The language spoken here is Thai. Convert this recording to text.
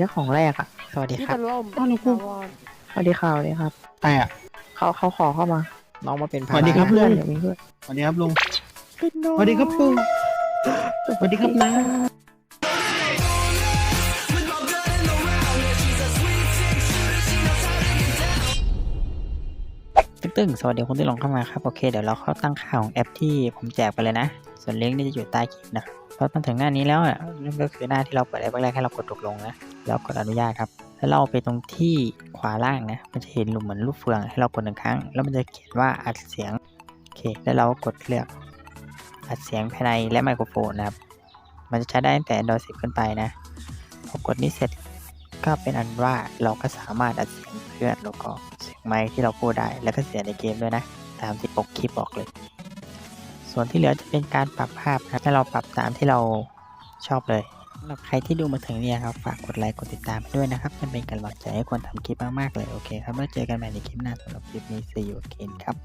เจ้าของแรกอะ สวัสดีที่ครัเป็บ นร่มอ้าวหนูพูดสวัสดีค่ะสวัสดีครับ ใครอะ เขาเขาขอเข้ามา น้องมาเป็นสวัสดีครับเพื่อนลุงเดี๋ยวมีเพื่อนสวัสดีครับลุงเป็นน้องสวัสดีครับปู่สวัสดีครับนะตึ้งๆสวัสดีคนที่ลงเข้ามาครับ โอเค เดี๋ยวเราเข้าตั้งค่าของแอปที่ผมแจกไปเลยนะ ส่วนลิงก์นี่จะอยู่ใต้คลิปนะ พอมาถึงหน้านี้แล้วอะนั่นก็คือหน้าที่เราเปิดแอปแรกๆให้เรากดตกลงนะแล้วกดอนุญาตครับ แล้วเราไปตรงที่ขวาล่างนะมันจะเห็นรูปเหมือนรูปเฟืองให้เรากดหนึ่งครั้ง แล้วมันจะเขียนว่าอัดเสียงโอเค แล้วเราก็กดเลือกอัดเสียงภายในและไมโครโฟนนะครับ มันจะใช้ได้ตั้งแต่ Android 10ขึ้นไปนะพอกดนี้เสร็จก็เป็นอันว่าเราก็สามารถอัดเสียงเพื่อนแล้วก็เสียงไมค์ที่เราพูดได้ แล้วก็เสียงในเกมด้วยนะตามที่ปกคลิปบอกเลย ส่วนที่เหลือจะเป็นการปรับภาพครับให้เราปรับตามที่เราชอบเลยสำหรับใครที่ดูมาถึงเนี่ยครับฝากกดไลค์กดติดตามให้ด้วยนะครับมันเป็นกำลังใจให้คนทำคลิปมากๆเลยโอเคครับแล้วเจอกันใหม่ในคลิปหน้าสำหรับคลิปนี้ see you again ครับ